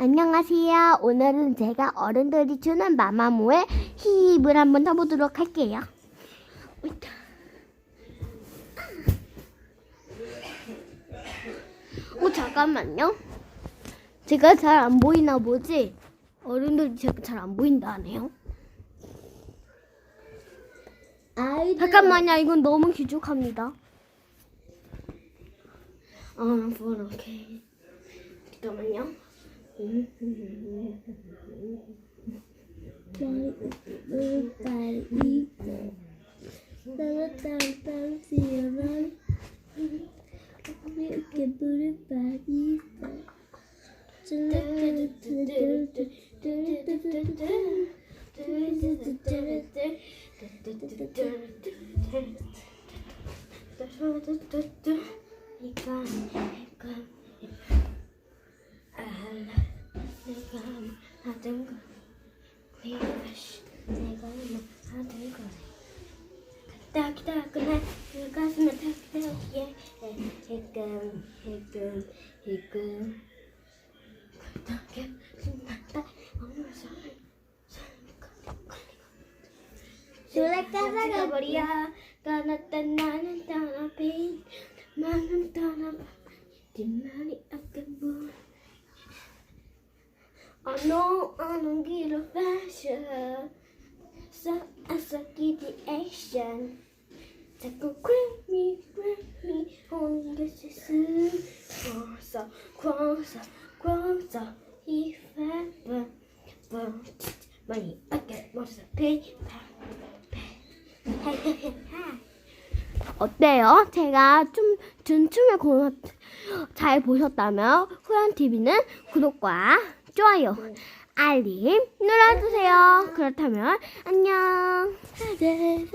안녕하세요. 오늘은 제가 어른들이 주는 마마무의 힙을 한번 해보도록 할게요. 어, 잠깐만요. 제가 잘 안 보이나 보지? 어른들이 제가 잘 안 보인다네요. 아이들 잠깐만요. 이건 너무 기죽합니다. 아, 오케이. 잠깐만요. Da da てみください。お願いし、願いもあなたにください。叩きたくない、動かすな、叩きたくない。へくん、へくん、へくん。叩け、すんなった、おもしろい。Sulakan sa kabarya, kanatan na ng tanapin, manang tanap, di mali. 어느 어느 길을 마셔 So I suck the action 자꾸 grab me grab me 오는 것이 슬퍼서 광서. 광서 if I burn burn 많이 아껴 모습 페이파 어때요? 제가 좀 준 춤을 고... 잘 보셨다면 후연TV는 구독과 좋아요, 알림 눌러주세요. 그렇다면 안녕. 네.